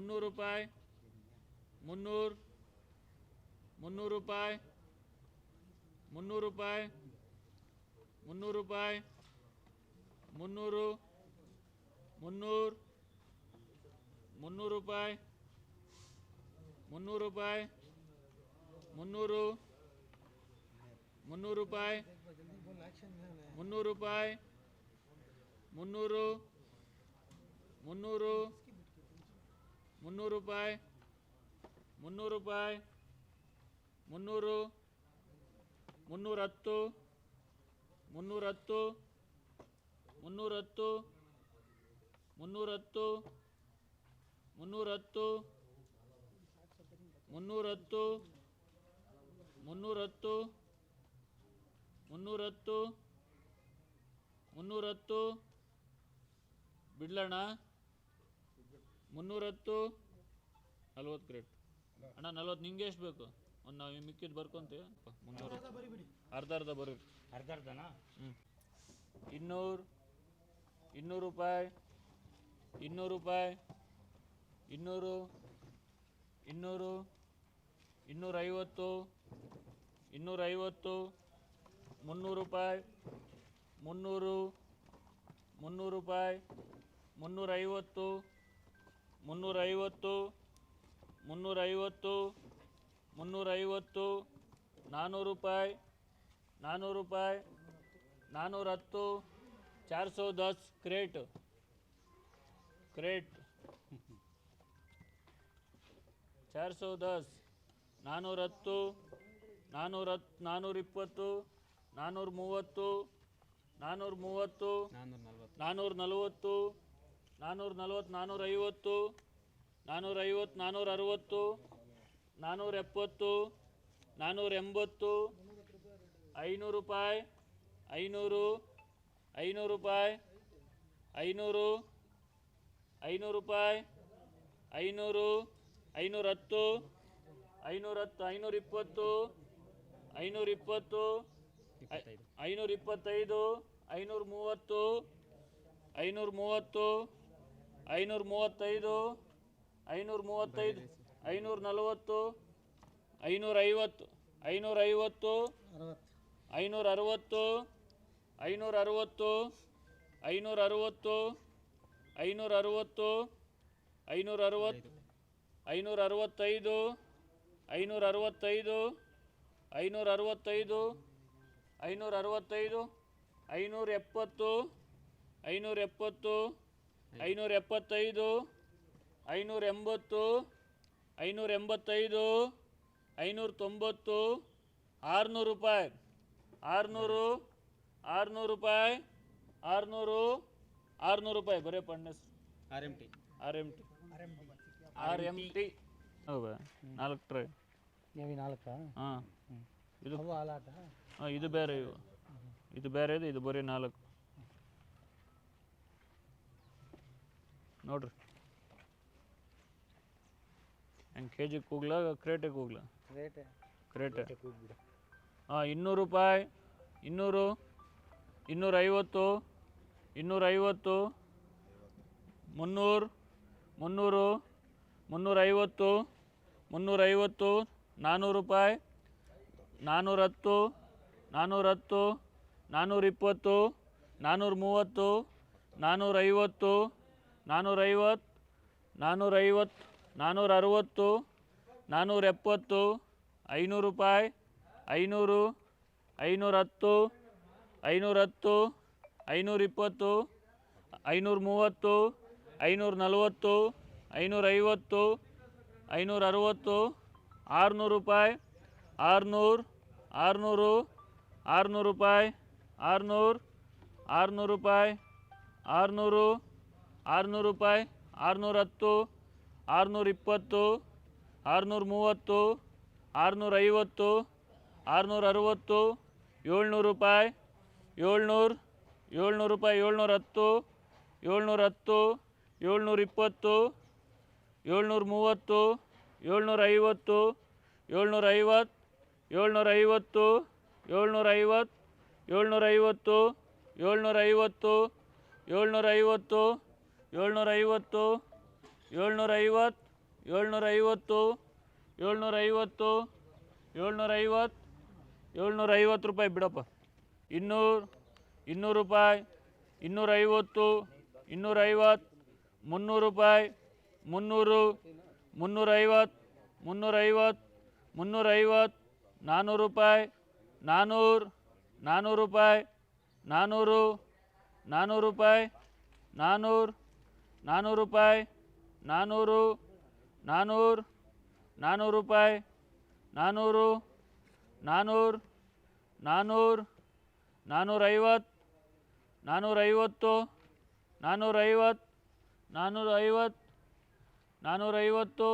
ಮುನ್ನೂರು ರೂಪಾಯಿ, ಮುನ್ನೂರು ಮುನ್ನೂರು ರೂಪಾಯಿ ಮುನ್ನೂರು ರೂಪಾಯಿ ಮುನ್ನೂರು ರೂಪಾಯಿ, ಮುನ್ನೂರು ಮುನ್ನೂರು ಮುನ್ನೂರು ರೂಪಾಯಿ ಮುನ್ನೂರು ರೂಪಾಯಿ, ಮುನ್ನೂರು ಮುನ್ನೂರು ರೂಪಾಯಿ ಮುನ್ನೂರು ರೂಪಾಯಿ, ಮುನ್ನೂರು ಮುನ್ನೂರು ಮುನ್ನೂರು ರೂಪಾಯಿ ಮುನ್ನೂರು ರೂಪಾಯಿ, ಮುನ್ನೂರು, ಮುನ್ನೂರತ್ತು ಮುನ್ನೂರತ್ತು ಮುನ್ನೂರತ್ತು ಮುನ್ನೂರತ್ತು ಮುನ್ನೂರತ್ತು ಮುನ್ನೂರತ್ತು ಮುನ್ನೂರತ್ತು ಮುನ್ನೂರತ್ತು ಮುನ್ನೂರ ಹತ್ತು ಮುನ್ನೂರ ಹತ್ತು ಮುನ್ನೂರ ಹತ್ತು ಮುನ್ನೂರ ಹತ್ತು ಮುನ್ನೂರ ಹತ್ತು ಬಿಡ್ಲಣ್ಣ ಮುನ್ನೂರ ಹತ್ತು ನಲ್ವತ್ತು ಕ್ರೇಟ್ ಅಣ್ಣ ನಲ್ವತ್ತು ನಿಂಗೆ ಎಷ್ಟು ಬೇಕು? ಒಂದು ನಾವು ಮಿಕ್ಕಿದ್ದು ಬರ್ಕೊಂತೀವಿ ಮುನ್ನೂರ. ಅರ್ಧ ಅರ್ಧ ಬರೀ ಅರ್ಧ ಅರ್ಧನಾ? ಹ್ಞೂ ಇನ್ನೂರು ಇನ್ನೂರು ರೂಪಾಯಿ ಇನ್ನೂರು ರೂಪಾಯಿ ಇನ್ನೂರು ಇನ್ನೂರು ಇನ್ನೂರೈವತ್ತು ಇನ್ನೂರೈವತ್ತು ಮುನ್ನೂರು ರೂಪಾಯಿ ಮುನ್ನೂರು ಮುನ್ನೂರು ರೂಪಾಯಿ ಮುನ್ನೂರೈವತ್ತು ಮುನ್ನೂರೈವತ್ತು ಮುನ್ನೂರೈವತ್ತು ಮುನ್ನೂರೈವತ್ತು ನಾನ್ನೂರು ರೂಪಾಯಿ ನಾನ್ನೂರು ರೂಪಾಯಿ ನಾನ್ನೂರ ಹತ್ತು ಚಾರ್ ಸೌ ದಸ್ ಕ್ರೇಟ್. ಕ್ರೇಟ್. ಚಾರ್ ಸೌ ದಸ್ ನಾನ್ನೂರ ಹತ್ತು ನಾನ್ನೂರ ಹತ್ತು ನಾನ್ನೂರ ಇಪ್ಪತ್ತು ನಾನ್ನೂರ ಮೂವತ್ತು ನಾನ್ನೂರ ಮೂವತ್ತು ನಾನ್ನೂರ ನಲವತ್ತು ನಾನ್ನೂರ ಐವತ್ತು ನಾನ್ನೂರ ಐವತ್ತು ನಾನ್ನೂರ ಅರವತ್ತು ನಾನ್ನೂರ ಎಪ್ಪತ್ತು ನಾನ್ನೂರ ಎಂಬತ್ತು, ಐನೂರು ರೂಪಾಯಿ, ಐನೂರು ಐನೂರು ರೂಪಾಯಿ, ಐನೂರು ಐನೂರು ರೂಪಾಯಿ, ಐನೂರು, ಐನೂರ ಹತ್ತು ಐನೂರ ಹತ್ತು, ಐನೂರ ಇಪ್ಪತ್ತು ಐನೂರ ಇಪ್ಪತ್ತು ಐನೂರ ಇಪ್ಪತ್ತೈದು, ಐನೂರ ಮೂವತ್ತು ಐನೂರ ಮೂವತ್ತು ಐನೂರ ಮೂವತ್ತೈದು ಐನೂರ ಮೂವತ್ತೈದು ಐನೂರ ನಲವತ್ತು ಐನೂರ ಐವತ್ತು ಐನೂರ ಐವತ್ತು ಐನೂರ ಅರವತ್ತು ಐನೂರ ಅರವತ್ತು ಐನೂರ ಅರವತ್ತು ಐನೂರ ಅರವತ್ತು ಐನೂರ ಅರವತ್ತು ಐನೂರ ಅರವತ್ತೈದು ಐನೂರ ಅರವತ್ತೈದು ಐನೂರ ಅರವತ್ತೈದು ಐನೂರ ಅರವತ್ತೈದು ಐನೂರ ಎಪ್ಪತ್ತು ಐನೂರ ಎಪ್ಪತ್ತು ಐನೂರ ಎಪ್ಪತ್ತೈದು ಐನೂರ ಎಂಬತ್ತು ಐನೂರ ಎಂಬತ್ತೈದು ಐನೂರ ತೊಂಬತ್ತು ಆರುನೂರು ರೂಪಾಯಿ ಆರುನೂರು ಆರುನೂರು ರೂಪಾಯಿ ಆರುನೂರು ಆರುನೂರು ರೂಪಾಯಿ ಬರೀ ಪಣ್ಣಸ್ R M T R M T R M T ಹೌದಾ? ನಾಲ್ಕು ಟ್ರೈ ನೀವು ನಾಲ್ಕು? ಹಾಂ. ಇದು ಹಾಂ ಇದು ಬೇರೆ ಇವು. ಇದು ಬೇರೆ ಇದೆ ಇದು ಬರೀ ನಾಲ್ಕು. ನೋಡ್ರಿ. ಹೆಂಗೆ ಕೆ ಜಿಗೆ ಕೂಗ್ಲ ಕ್ರೇಟಿಗೆ ಕೂಗ್ಲ? ರೇಟ್ ಕ್ರೇಟೆ. ಹಾಂ ಇನ್ನೂರು ರೂಪಾಯಿ ಇನ್ನೂರು ಇನ್ನೂರೈವತ್ತು ಇನ್ನೂರೈವತ್ತು ಮುನ್ನೂರು ಮುನ್ನೂರು ಮುನ್ನೂರೈವತ್ತು ಮುನ್ನೂರೈವತ್ತು ನಾನ್ನೂರು ರೂಪಾಯಿ ನಾನ್ನೂರತ್ತು ನಾನ್ನೂರತ್ತು ನಾನ್ನೂರಿಪ್ಪತ್ತು ಹತ್ತು ನಾನ್ನೂರ ಇಪ್ಪತ್ತು ನಾನ್ನೂರ ಮೂವತ್ತು ನಾನ್ನೂರೈವತ್ತು ನಾನ್ನೂರೈವತ್ತು ನಾನ್ನೂರೈವತ್ತು ನಾನ್ನೂರ ಅರವತ್ತು ನಾನ್ನೂರ ಎಪ್ಪತ್ತು ಐನೂರು ರೂಪಾಯಿ, ಐನೂರು ಐನೂರ ಹತ್ತು ಐನೂರ ಹತ್ತು ಐನೂರ ಇಪ್ಪತ್ತು ಐನೂರ ಮೂವತ್ತು ಐನೂರ ನಲವತ್ತು ಐನೂರೈವತ್ತು ಐನೂರ ಅರವತ್ತು ಆರುನೂರು ರೂಪಾಯಿ, ಆರುನೂರು ಆರುನೂರು ಆರುನೂರು ರೂಪಾಯಿ, ಆರುನೂರು ಆರುನೂರು ರೂಪಾಯಿ, ಆರುನೂರು ಆರುನೂರು ರೂಪಾಯಿ, ಆರುನೂರ ಹತ್ತು, ಆರುನೂರ ಇಪ್ಪತ್ತು, ಆರುನೂರ ಮೂವತ್ತು, ಆರುನೂರ ಐವತ್ತು, ಆರುನೂರ ಅರುವತ್ತು, ಏಳ್ನೂರು ರೂಪಾಯಿ, ಏಳ್ನೂರು ಏಳ್ನೂರು ರೂಪಾಯಿ, ಏಳ್ನೂರ ಹತ್ತು ಏಳ್ನೂರ ಹತ್ತು, ಏಳ್ನೂರ ಇಪ್ಪತ್ತು, ಏಳ್ನೂರ ಮೂವತ್ತು, ಏಳ್ನೂರ ಐವತ್ತು ಏಳ್ನೂರ ಐವತ್ತು ಏಳ್ನೂರ ಐವತ್ತು ಏಳ್ನೂರ ಐವತ್ತು ಏಳ್ನೂರ ಐವತ್ತು ಏಳ್ನೂರ ಐವತ್ತು ಏಳ್ನೂರ ಐವತ್ತು ಏಳ್ನೂರೈವತ್ತು ಏಳ್ನೂರೈವತ್ತು ಏಳ್ನೂರೈವತ್ತು ಏಳ್ನೂರೈವತ್ತು ಏಳ್ನೂರ ಐವತ್ತು ಏಳ್ನೂರ ಐವತ್ತು ಏಳ್ನೂರ ಐವತ್ತು ರೂಪಾಯಿ ಬಿಡಪ್ಪ. ಇನ್ನೂರು ಇನ್ನೂರು ರೂಪಾಯಿ ಇನ್ನೂರ ಐವತ್ತು ಇನ್ನೂರ ಐವತ್ತು ಮುನ್ನೂರು ರೂಪಾಯಿ, ಮುನ್ನೂರು, ಮುನ್ನೂರೈವತ್ತು ಮುನ್ನೂರೈವತ್ತು ಮುನ್ನೂರೈವತ್ತು ನಾನ್ನೂರು ರೂಪಾಯಿ ನಾನ್ನೂರು ನಾನ್ನೂರು ರೂಪಾಯಿ ನಾನ್ನೂರು ನಾನ್ನೂರು ರೂಪಾಯಿ ನಾನ್ನೂರು ನಾನ್ನೂರು ರೂಪಾಯಿ ನಾನ್ನೂರು ನಾನ್ನೂರು ನಾನ್ನೂರು ರೂಪಾಯಿ ನಾನ್ನೂರು ನಾನ್ನೂರು ನಾನ್ನೂರು ನಾನ್ನೂರೈವತ್ತು ನಾನ್ನೂರೈವತ್ತು ನಾನ್ನೂರೈವತ್ತು ನಾನ್ನೂರೈವತ್ತು ನಾನ್ನೂರೈವತ್ತು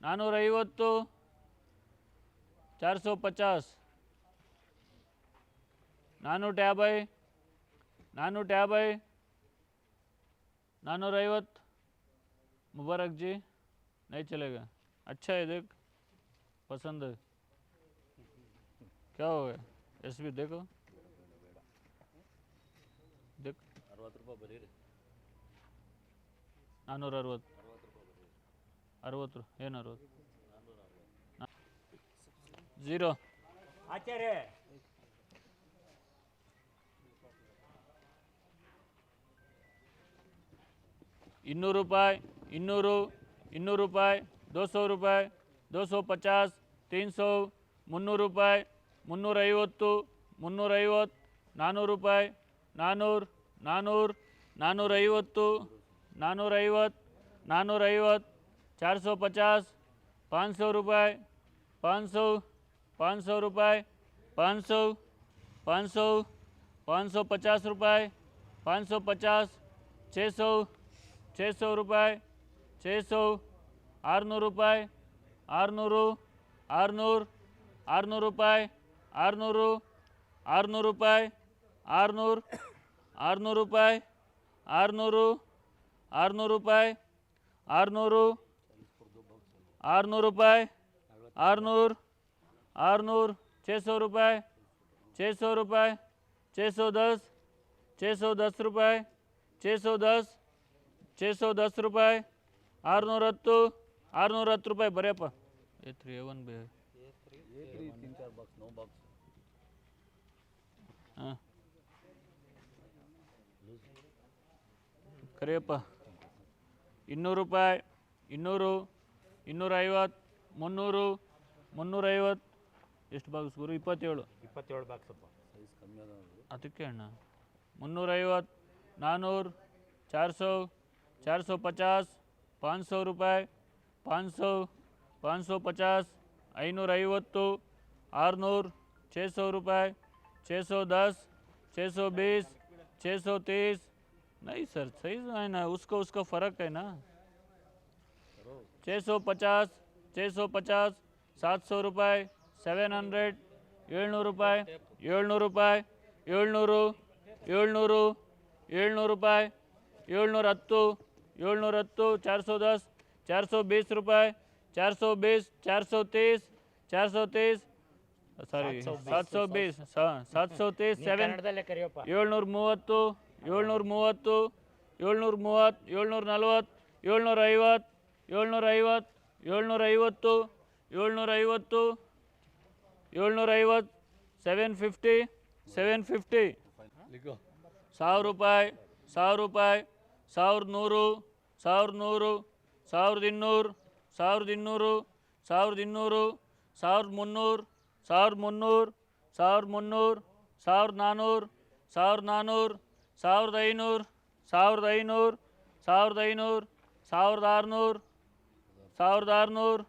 ನಾನ್ನೂರೈವತ್ತು ચારસો પચાસ નાનું ટેબય નાનું ટેબય ಯಾಭೈ नानूर ಐವತ್ತು मुबारक जी नहीं चलेगा अच्छा है देख पसंद है क्या हो गया एस भी देखो देख ನಾನ್ನೂರ ಅರವತ್ತು ಅರವತ್ತು ಏನು ಅರವತ್ತು ಝೀರೋ ಆಚಾರ್ಯ ಇನ್ನೂರು ರೂಪಾಯಿ ಇನ್ನೂರು ಇನ್ನೂರು ರೂಪಾಯಿ दो सौ ರೂಪಾಯಿ दो सौ पचास तीन सौ ಮುನ್ನೂರು ರೂಪಾಯಿ ಮುನ್ನೂರೈವತ್ತು ಮುನ್ನೂರೈವತ್ತು ನಾನ್ನೂರು ರೂಪಾಯಿ ನಾನ್ನೂರು ನಾನ್ನೂರು ನಾನ್ನೂರೈವತ್ತು ನಾನ್ನೂರೈವತ್ತು ನಾನ್ನೂರೈವತ್ತು चार सौ पचास पाँच सौ रुपये पाँच सौ पाँच सौ रुपये पाँच सौ पाँच सौ पाँच सौ पचास रुपये पाँच सौ पचास छः सौ છસો રૂપિયા છસો આરનૂર રૂપિયા આરનૂર આરનૂર આરનૂર રૂપિયા આરનૂર આરનૂર રૂપિયા આરનૂર આરનૂર રૂપિયા આરનૂર આરનૂર રૂપિયા આરનૂર આરનૂર રૂપિયા આરનૂર આરનૂર છસો રૂપિયા છસો રૂપિયા છસો દસ છસો દસ રૂપિયા છસો દસ छः सौ दस रुपये छः सौ दस छः सौ दस रुपये ಆರುನೂರ ಹತ್ತು ಆರುನೂರ ಹತ್ತು ರೂಪಾಯಿ ಬರೆಯಪ್ಪ A three A one B ಹಾಂ ಕರಿಯಪ್ಪ ಇನ್ನೂರು ರೂಪಾಯಿ ಇನ್ನೂರು ಇನ್ನೂರೈವತ್ತು ಮುನ್ನೂರು ಮುನ್ನೂರೈವತ್ತು ಎಷ್ಟು ಬಾಕ್ಸ್ ಗುರು ಇಪ್ಪತ್ತೇಳು ಇಪ್ಪತ್ತೇಳು ಬಾಕ್ಸಪ್ಪ ಅದಕ್ಕೆ ಅಣ್ಣ ಮುನ್ನೂರೈವತ್ತು ನಾನ್ನೂರು चार सौ चार सौ पचास पाँच सौ रुपये पाँच सौ पाँच सौ पचास ಐನೂರ ಐವತ್ತು ಆರುನೂರು छः सौ रुपये छः सौ दस छः सौ बीस छः सौ तीस नहीं सर सही है ना उसको उसका फ़र्क है ना छः सौ पचास छः सौ पचास सात सौ रुपये सेवन हंड्रेड ಏಳ್ನೂರು ರೂಪಾಯಿ ಏಳ್ನೂರು ರೂಪಾಯಿ ಏಳ್ನೂರು ಏಳ್ನೂರು ಏಳ್ನೂರು ರೂಪಾಯಿ ಏಳ್ನೂರ ಹತ್ತು ಏಳ್ನೂರ ಹತ್ತು ಚಾರ್ ಸौ दस चार सौ बीस रुपये चार सौ बीस चार सौ तीस चार सौ तीस ಸಾರಿ ಸಾತ್ ಸौ बीस ಸಾತ್ सौ तीस ಸೆವೆನ್ ಕನ್ನಡದಲ್ಲೇ ಕರಿಯಪ್ಪ ಏಳ್ನೂರ ಮೂವತ್ತು ಏಳ್ನೂರ ಮೂವತ್ತು ಏಳ್ನೂರ ಮೂವತ್ತು ಏಳ್ನೂರ ನಲ್ವತ್ತು ಏಳ್ನೂರ ಐವತ್ತು ಏಳ್ನೂರ ಐವತ್ತು ಏಳ್ನೂರ ಐವತ್ತು ಏಳ್ನೂರ ಐವತ್ತು ಏಳ್ನೂರ ಐವತ್ತು ಸೆವೆನ್ ಫಿಫ್ಟಿ ಸೆವೆನ್ ಫಿಫ್ಟಿ ಸಾವಿರ ರೂಪಾಯಿ ಸಾವಿರ ರೂಪಾಯಿ ಸಾವಿರದ ನೂರು ಸಾವಿರದ ನೂರು ಸಾವಿರದ ಇನ್ನೂರು ಸಾವಿರದ ಇನ್ನೂರು ಸಾವಿರದ ಇನ್ನೂರು ಸಾವಿರದ ಮುನ್ನೂರು ಸಾವಿರದ ಮುನ್ನೂರು ಸಾವಿರದ ಮುನ್ನೂರು ಸಾವಿರದ ನಾನ್ನೂರು ಸಾವಿರದ ನಾನ್ನೂರು ಸಾವಿರದ ಐನೂರು ಸಾವಿರದ ಐನೂರು ಸಾವಿರದ ಐನೂರು ಸಾವಿರದ ಆರುನೂರು ಸಾವಿರದ ಆರುನೂರು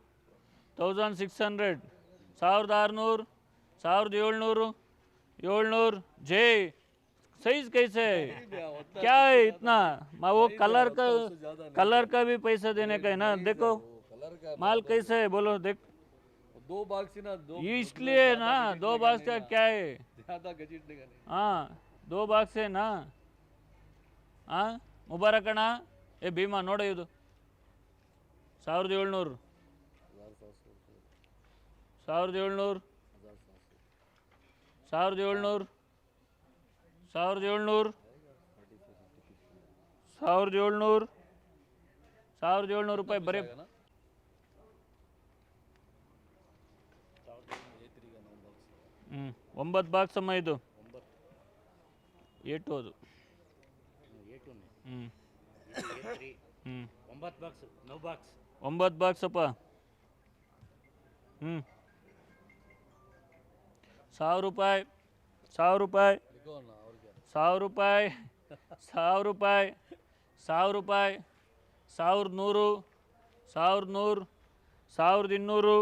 ತೌಸಂಡ್ ಸಿಕ್ಸ್ ಹಂಡ್ರೆಡ್ ಸಾವಿರದ ಆರುನೂರು ಸಾವಿರದ ಏಳ್ನೂರು ಏಳ್ನೂರು ಜೈ साइज कैसे है क्या है इतना मैं वो कलर का कलर का भी पैसा देने का है ना देखो माल कैसे है बोलो देख दो बाक्स ना दो इसलिए ना दो बाक्स का क्या है ज्यादा गजीटने का नहीं हाँ दो बाक्स है ना हाँ ಮುಬಾರಕ್ ಅಣ್ಣ ಏ ಭೀಮಾ ನೋಡ ಇದು ಸಾವಿರದ ಏಳ್ನೂರು ಸಾವಿರದ ಏಳ್ನೂರು ಸಾವಿರದ ಏಳ್ನೂರು ಸಾವಿರದ ಏಳ್ನೂರು ಸಾವಿರದ ಏಳ್ನೂರು ಸಾವಿರದ ಏಳ್ನೂರು ರೂಪಾಯಿ ಬರೀ ಹ್ಞೂ ಒಂಬತ್ತು ಬಾಕ್ಸ್ ಅಮ್ಮ ಇದು. ಏಟು ಅದು. ಹ್ಞೂ ಒಂಬತ್ತು ಬಾಕ್ಸ್ ಒಂಬತ್ತು ಬಾಕ್ಸ್ ಅಪ್ಪ. ಹ್ಞೂ ಸಾವಿರ ರೂಪಾಯಿ ಸಾವಿರ ರೂಪಾಯಿ. ಸಾವಿರ ರೂಪಾಯಿ ಸಾವಿರ ರೂಪಾಯಿ ಸಾವಿರ ರೂಪಾಯಿ, ಸಾವಿರದ ನೂರು ಸಾವಿರದ ನೂರು, ಸಾವಿರದ ಇನ್ನೂರು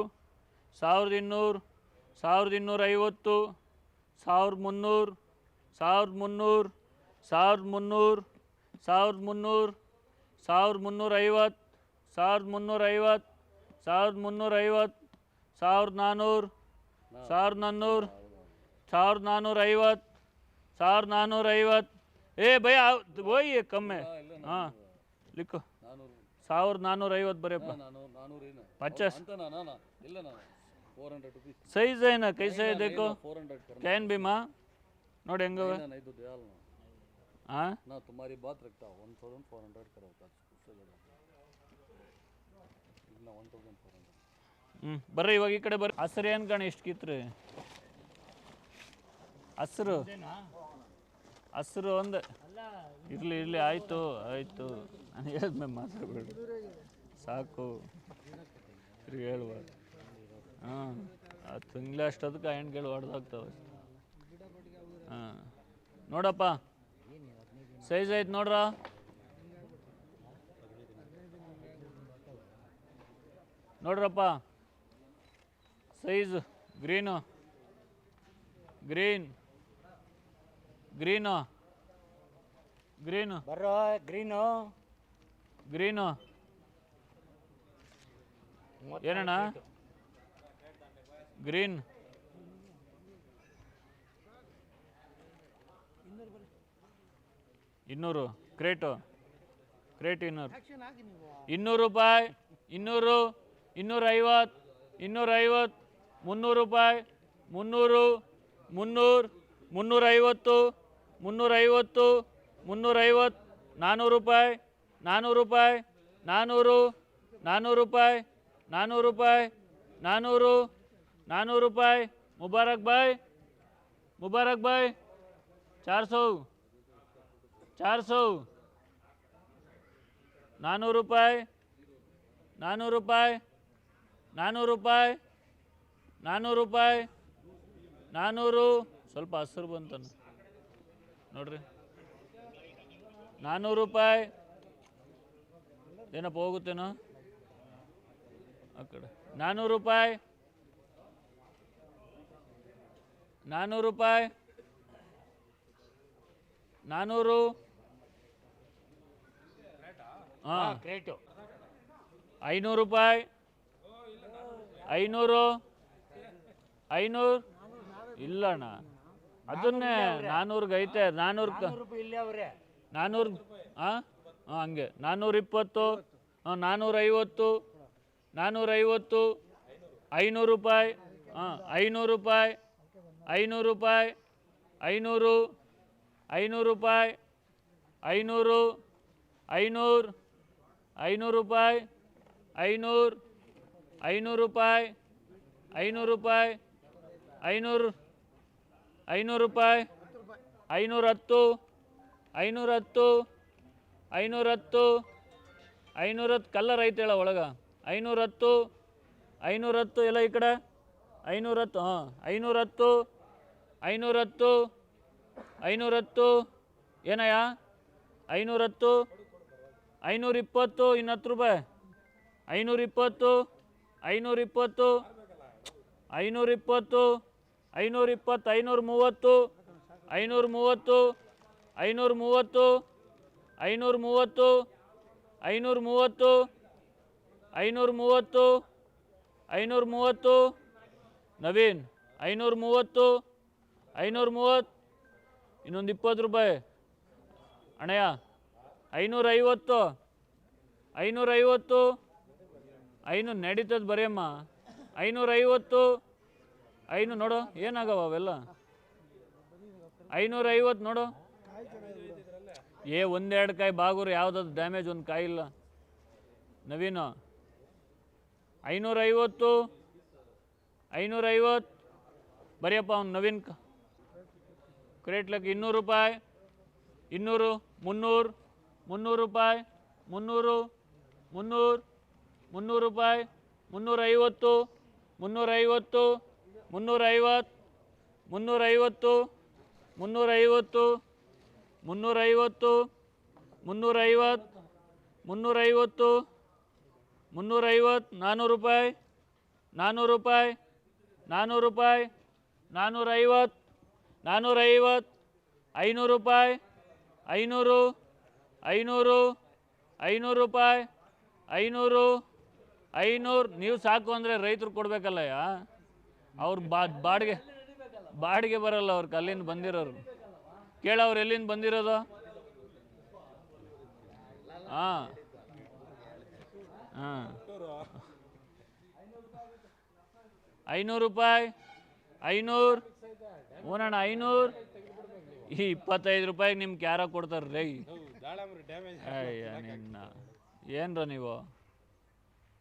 ಸಾವಿರದ ಇನ್ನೂರು, ಸಾವಿರದ ಇನ್ನೂರ ಐವತ್ತು, ಸಾವಿರದ ಮುನ್ನೂರು ಸಾವಿರದ ಮುನ್ನೂರು ಸಾವಿರದ ಮುನ್ನೂರು ಸಾವಿರದ ಮುನ್ನೂರು, ಸಾವಿರದ ಮುನ್ನೂರ ಐವತ್ತು, ಸಾವಿರದ ಮುನ್ನೂರ ಐವತ್ತು, ಸಾವಿರದ ಮುನ್ನೂರ ಐವತ್ತು, ಸಾವಿರದ ನಾನ್ನೂರು ಸಾವಿರದ ನಾನ್ನೂರು ಸಾವಿರದ ನಾನ್ನೂರ ಐವತ್ತು ಸಾವಿರದ ನಾನ್ನೂರ ಐವತ್ತು ಏ ಭಯ ಓಯ್ ಕಮ್ಮಿ ಹಾಂ ಲಿಕ್ಕು ನಾನೂರು ಸಾವಿರದ ನಾನ್ನೂರ ಐವತ್ತು ಬರೆಯಪ್ಪ ನಾನು ನಾನೂರು ಏನು ಪಚಾಸ್ ಅಂತ ನಾನು ಇಲ್ಲ ನಾನು ಫೋರ್ ಹಂಡ್ರೆಡ್ ರುಪೀಸ್ ಸೈಜ್ ಏನ ಕೈಸೆ ದೇಕೋ ಫೋರ್ हंड्रेड करना ಕ್ಯಾನ್ ಭೀಮಾ ನೋಡಿ ಹೆಂಗವ ना नहीं तो दयाल ना ಹಾಂ ना तुम्हारी बात रखता हूँ वन थाउजेंड फोर हंड्रेड करो उससे ज़्यादा ना वन थाउजेंड फोर हंड्रेड ಹ್ಞೂ ಬರ್ರಿ ಇವಾಗ ಈ ಕಡೆ ಬರ್ರಿ ಹಸ್ರು ಏನು ಕಣ ಎಷ್ಟು ಕಿತ್ರಿ ಹಸ್ರು. ಹಸ್ರು ಒಂದು. ಇರಲಿ ಇರಲಿ, ಆಯಿತು ಆಯಿತು. ನಾನು ಹೇಳಿದ್ಮೇಲೆ ಮಾತಾಡಬೇಡಿ. ಸಾಕು. ಹೇಳುವ ಹಾಂ ಅದು ತಿಂಗ್ಳು ಅಷ್ಟೊದಕ್ಕೆ ಹೆಣ್ಗಳು ಹೊಡೆದಾಗ್ತವೆ ಹಾಂ. ನೋಡಪ್ಪ. ಸೈಜ್ ಆಯ್ತು ನೋಡ್ರ. ನೋಡ್ರಪ್ಪ. Size green. Green. Green. Green. ಬರೋ ಗ್ರೀನು. ಗ್ರೀನು. ಏನಣ್ಣ? ಗ್ರೀನ್. ಇನ್ನೂರು. ಕ್ರೇಟು. ಕ್ರೇಟ್ ಇನ್ನೂರು. ಇನ್ನೂರು ರೂಪಾಯಿ ಇನ್ನೂರು ಇನ್ನೂರ ಇನ್ನೂರೈವತ್ತು ಇನ್ನೂರ ಐವತ್ತು ಮುನ್ನೂರು ರೂಪಾಯಿ ಮುನ್ನೂರು ಮುನ್ನೂರು ಮುನ್ನೂರೈವತ್ತು ಮುನ್ನೂರೈವತ್ತು ಮುನ್ನೂರೈವತ್ತು ನಾನ್ನೂರು ರೂಪಾಯಿ ನಾನ್ನೂರು ರೂಪಾಯಿ ನಾನ್ನೂರು ನಾನ್ನೂರು ರೂಪಾಯಿ ನಾನ್ನೂರು ರೂಪಾಯಿ ನಾನ್ನೂರು ನಾನ್ನೂರು ರೂಪಾಯಿ. ಮುಬಾರಕ್ ಬಾಯ್ ಮುಬಾರಕ್ ಬಾಯ್. ಚಾರ್ ಸೌ ಚಾರ್ ಸೌ ನಾನ್ನೂರು ರೂಪಾಯಿ ನಾನ್ನೂರು ರೂಪಾಯಿ ನಾನ್ನೂರು ರೂಪಾಯಿ ನಾನ್ನೂರು ರೂಪಾಯಿ ನಾನ್ನೂರು ಸ್ವಲ್ಪ ಹಸಿರು ಬಂತನ ನೋಡ್ರಿ. ನಾನ್ನೂರು ರೂಪಾಯಿ. ಏನಪ್ಪ ಹೋಗುತ್ತೇನೋ? ಆ ಕಡೆ. ನಾನ್ನೂರು ರೂಪಾಯಿ. ನಾನ್ನೂರು ರೂಪಾಯಿ. ನಾನ್ನೂರು ಹಾಂ. ಕ್ರೇಟು ಐನೂರು ರೂಪಾಯಿ. ಐನೂರು. ಐನೂರು. ಇಲ್ಲಣ್ಣ ಅದನ್ನೇ ನಾನ್ನೂರ್ಗೆ ಐತೆ ನಾನ್ನೂರು ಇಲ್ಲೇ ಅವ್ರೆ. ನಾನ್ನೂರು ಹಾಂ? ಹಾಂ ಹಂಗೆ. ನಾನ್ನೂರ ಇಪ್ಪತ್ತು ಹಾಂ ನಾನ್ನೂರೈವತ್ತು ನಾನ್ನೂರೈವತ್ತು ಐನೂರು ರೂಪಾಯಿ ಹಾಂ ಐನೂರು ರೂಪಾಯಿ ಐನೂರು ರೂಪಾಯಿ ಐನೂರು ಐನೂರು ರೂಪಾಯಿ ಐನೂರು ಐನೂರು ಐನೂರು ರೂಪಾಯಿ ಐನೂರು ಐನೂರು ರೂಪಾಯಿ ಐನೂರು ರೂಪಾಯಿ ಐನೂರು ಐನೂರು ರೂಪಾಯಿ ಐನೂರ ಹತ್ತು ಐನೂರ ಹತ್ತು ಐನೂರ ಹತ್ತು ಐನೂರ ಹತ್ತು ಕಲ್ಲರ್ ಐತೇಳ ಒಳಗೆ. ಐನೂರ ಹತ್ತು ಐನೂರ ಹತ್ತು ಎಲ್ಲ ಈ ಕಡೆ? ಐನೂರ ಹತ್ತು ಹಾಂ ಐನೂರ ಹತ್ತು ಐನೂರ ಹತ್ತು ಐನೂರ ಹತ್ತು ಏನಯ್ಯ? ಐನೂರ ಹತ್ತು ಐನೂರ ಇಪ್ಪತ್ತು ಇನ್ನು ಹತ್ತು ರೂಪಾಯಿ. ಐನೂರ ಇಪ್ಪತ್ತು ಐನೂರ ಇಪ್ಪತ್ತು ಐನೂರ ಇಪ್ಪತ್ತು ಐನೂರ ಇಪ್ಪತ್ತು ಐನೂರ ಮೂವತ್ತು ಐನೂರ ಮೂವತ್ತು ಐನೂರ ಮೂವತ್ತು ಐನೂರ ಮೂವತ್ತು ಐನೂರ ಮೂವತ್ತು ಐನೂರ ಮೂವತ್ತು ಐನೂರ ಮೂವತ್ತು ನವೀನ್ ಐನೂರ ಮೂವತ್ತು ಐನೂರ ಮೂವತ್ತು ಇನ್ನೊಂದು ಇಪ್ಪತ್ತು ರೂಪಾಯಿ. ಅಣ್ಣಯ್ಯ ಐನೂರ ಐವತ್ತು ಐನೂರ ಐವತ್ತು ಐನೂರು ನಡೀತದ ಬರೆಯಮ್ಮ ಐನೂರ ಐವತ್ತು ಐನೂ ನೋಡು, ಏನಾಗವ ಅವೆಲ್ಲ? ಐನೂರ ಐವತ್ತು ನೋಡು. ಏ, ಒಂದೆರಡು ಕಾಯಿ ಬಾಗೂರು, ಯಾವುದಾದ್ರು ಡ್ಯಾಮೇಜ್ ಒಂದು ಕಾಯಿ ಇಲ್ಲ. ನವೀನು ಐನೂರ ಐವತ್ತು ಬರೆಯಪ್ಪ ಅವ್ನು ನವೀನ್ ಕ ಕ್ರೇಟ್ ಲೆಕ್ಕ ಇನ್ನೂರು ರೂಪಾಯಿ, ಇನ್ನೂರು, ಮುನ್ನೂರು ಮುನ್ನೂರು ರೂಪಾಯಿ, ಮುನ್ನೂರು ಮುನ್ನೂರು ಮುನ್ನೂರು ರೂಪಾಯಿ, ಮುನ್ನೂರೈವತ್ತು ಮುನ್ನೂರೈವತ್ತು. ಮುನ್ನೂರೈವತ್ತು ಮುನ್ನೂರೈವತ್ತು ಮುನ್ನೂರೈವತ್ತು ಮುನ್ನೂರೈವತ್ತು ಮುನ್ನೂರೈವತ್ತು ಮುನ್ನೂರೈವತ್ತು ಮುನ್ನೂರೈವತ್ತು ನಾನ್ನೂರು ರೂಪಾಯಿ ನಾನ್ನೂರು ರೂಪಾಯಿ ನಾನ್ನೂರು ರೂಪಾಯಿ ನಾನ್ನೂರೈವತ್ತು ನಾನ್ನೂರೈವತ್ತು ಐನೂರು ರೂಪಾಯಿ, ಐನೂರು ಐನೂರು ಐನೂರು ರೂಪಾಯಿ, ಐನೂರು ಐನೂರು. ನೀವು ಸಾಕು ಅಂದರೆ ರೈತರು ಕೊಡಬೇಕಲ್ಲಯ್ಯ? ಅವ್ರು ಬಾ, ಬಾಡಿಗೆ ಬಾಡಿಗೆ ಬರಲ್ಲ ಅವ್ರಿಗೆ ಅಲ್ಲಿಂದ ಬಂದಿರೋರು. ಕೇಳವ್ರು ಎಲ್ಲಿಂದ ಬಂದಿರೋದು? ಹಾಂ. ಹಾಂ. ಐನೂರು ರೂಪಾಯಿ, ಐನೂರು. ಓನಣ್ಣ, ಐನೂರು. ಈ ಇಪ್ಪತ್ತೈದು ರೂಪಾಯಿಗೆ ನಿಮ್ಗೆ ಯಾರೋ ಕೊಡ್ತಾರೆ ರೈ. ನಿನ್ನ. ಏನ್ರ ನೀವು?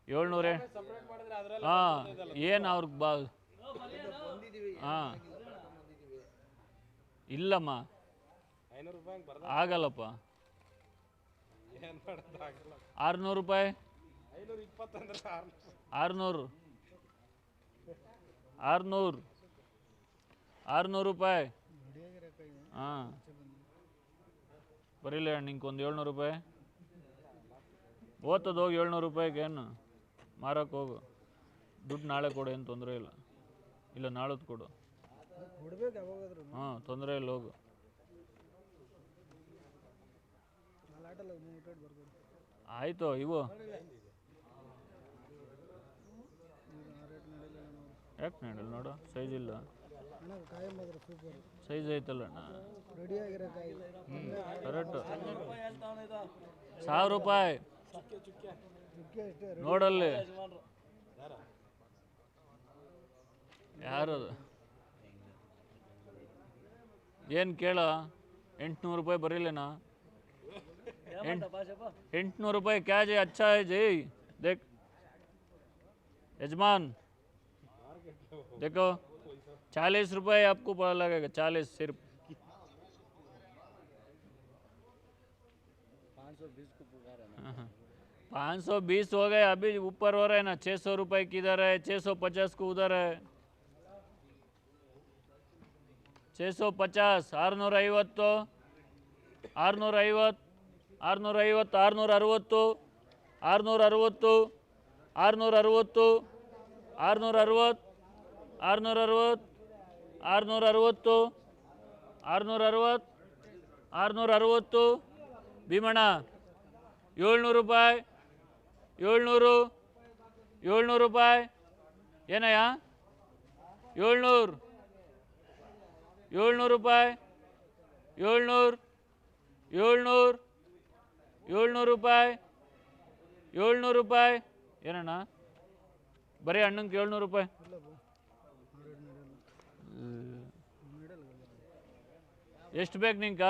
ಏಳ್ನೂರೇ? ಹಾಂ, ಏನು ಅವ್ರಿಗೆ ಬಾ ಹಾಂ. ಇಲ್ಲಮ್ಮ. ಆಗಲ್ಲಪ್ಪ. ಏನು ಮಾಡೋದು? ಆಗಲ್ಲ. ಆರುನೂರು ರೂಪಾಯಿ. ಆರುನೂರು. ಆರುನೂರು. ಆರುನೂರು. ರೂಪಾಯಿ. ಹಾಂ. ಬರೀಲ್ಲ ನಿಂಗೆ ಒಂದು ಏಳ್ನೂರು ರೂಪಾಯಿ. ಓದ್ತದೋಗಿ ಏಳ್ನೂರು ರೂಪಾಯಿಗೆ ಏನು ಮಾರಕ್ಕೆ ಹೋಗು. ದುಡ್ಡು ನಾಳೆ ಕೊಡು ಏನು ತೊಂದರೆ ಇಲ್ಲ. ಇಲ್ಲ ನಾಳದ್ ಕೊಡು ಕೊಡ್ಬೇಕು ಯಾವಾಗಾದ್ರೂ ಹಾಂ ತೊಂದರೆ ಇಲ್ಲ ಹೋಗು ನಾಳೆ ಆಟಲ್ಲ ಮೂರು ರೇಟ್ ಬರ್ಬೋದು ಆಯಿತು ಇವು ಯಾಕೆ ನೀಡಲ್ಲ ನೋಡು ಸೈಜ್ ಇಲ್ಲ ಅಣ್ಣ ಕಾಯಿ ಮಾತ್ರ ಸೂಪರ್ ಸೈಜ್ ಐತಲ್ಲ ಅಣ್ಣ ರೆಡಿ ಆಗಿರೋ ಕಾಯಿ ಕರೆಕ್ಟು ಸಾವಿರ ರೂಪಾಯಿ ಚುಕ್ಕೆ ಅಷ್ಟೇ ನೋಡಲ್ಲಿ ಯಾರದು ಏನು ಕೇಳ ಎಂಟುನೂರು ರೂಪಾಯಿ ಬರೀಲೇನಾ ಎಂಟುನೂರು ರೂಪಾಯಿ क्या जी अच्छा है जी देख यजमान देखो चालीस रुपए आपको पड़ा लगेगा चालीस सिर्फ पाँच सौ बीस हो गए अभी ऊपर हो रहे हैं ना छः सौ रुपये किधर है छः सौ पचास को उधर है છસો ಪಚಾಸ್ ಆರುನೂರ ಐವತ್ತು ಆರುನೂರ ಐವತ್ತು ಆರುನೂರ ಐವತ್ತು ಆರುನೂರ ಅರುವತ್ತು ಆರುನೂರ ಅರುವತ್ತು ಆರುನೂರ ಅರುವತ್ತು ಆರುನೂರ ಅರುವತ್ತು ಆರುನೂರ ಅರುವತ್ತು ಆರುನೂರ ಅರುವತ್ತು ಆರುನೂರ ಅರುವತ್ತು ಆರುನೂರ ಅರುವತ್ತು ಭೀಮಣ್ಣ, ಏಳ್ನೂರು ರೂಪಾಯಿ, ಏಳ್ನೂರು ಏಳ್ನೂರು ರೂಪಾಯಿ, ಏನಯ್ಯ? ಏಳ್ನೂರು. ಏಳ್ನೂರು ರೂಪಾಯಿ. ಏಳ್ನೂರು ಏಳ್ನೂರು ಏಳ್ನೂರು ರೂಪಾಯಿ. ಏಳ್ನೂರು ರೂಪಾಯಿ. ಏನಣ್ಣ? ಬರೀ ಹಣ್ಣಂಗೆ ಏಳ್ನೂರು ರೂಪಾಯಿ. ಎಷ್ಟು ಬೇಕು ನಿಂಕ